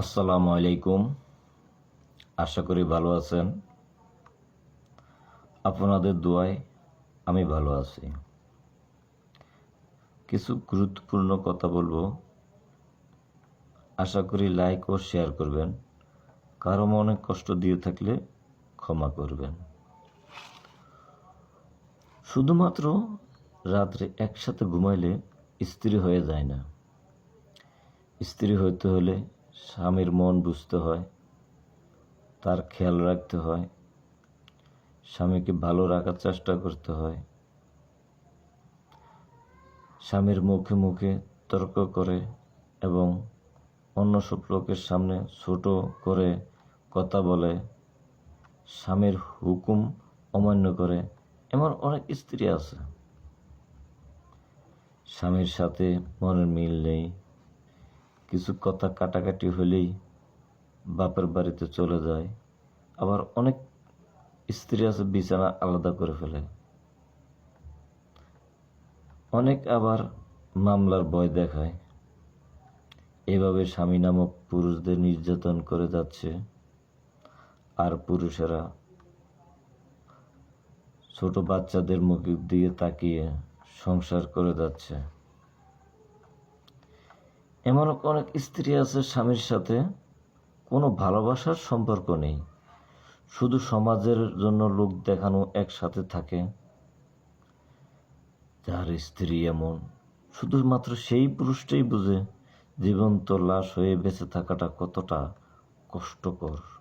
আসসালামু আলাইকুম। আশা করি ভালো আছেন। আপনাদের দোয়ায় আমি ভালো আছি। কিছু গুরুত্বপূর্ণ কথা বলব। আশা করি লাইক ও শেয়ার করবেন। কারও মনে কষ্ট দিয়ে থাকলে ক্ষমা করবেন। শুধুমাত্র রাত্রে একসাথে ঘুমাইলে স্ত্রী হয়ে যায় না। স্ত্রী হইতে হলে স্বামীর মন বুঝতে হয়, তার খেয়াল রাখতে হয়, স্বামীকে ভালো রাখার চেষ্টা করতে হয়। স্বামীর মুখে মুখে তর্ক করে এবং অন্য সব লোকের সামনে ছোট করে কথা বলে। স্বামীর হুকুম অমান্য করে, এমন অনেক স্ত্রী আছে। স্বামীর সাথে মনের মিল নেই। কিছু কথা কাটাকাটি হলেই বাপের বাড়িতে চলে যায়। আবার অনেক স্ত্রী আছে, বিছানা আলাদা করে ফেলে। অনেক আবার মামলার ভয় দেখায়। এভাবে স্বামী নামক পুরুষদের নির্যাতন করে যাচ্ছে। আর পুরুষেরা ছোট বাচ্চাদের মুখের দিকে তাকিয়ে সংসার করে যাচ্ছে। এমন অনেক স্ত্রী আছে স্বামীর সাথে কোনো ভালোবাসার সম্পর্ক নেই। শুধু সমাজের জন্য লোক দেখানো একসাথে থাকে। যার স্ত্রী এমন। শুধুমাত্র সেই পুরুষটাই বুঝে জীবন্ত লাশ হয়ে বেঁচে থাকাটা কতটা কষ্টকর।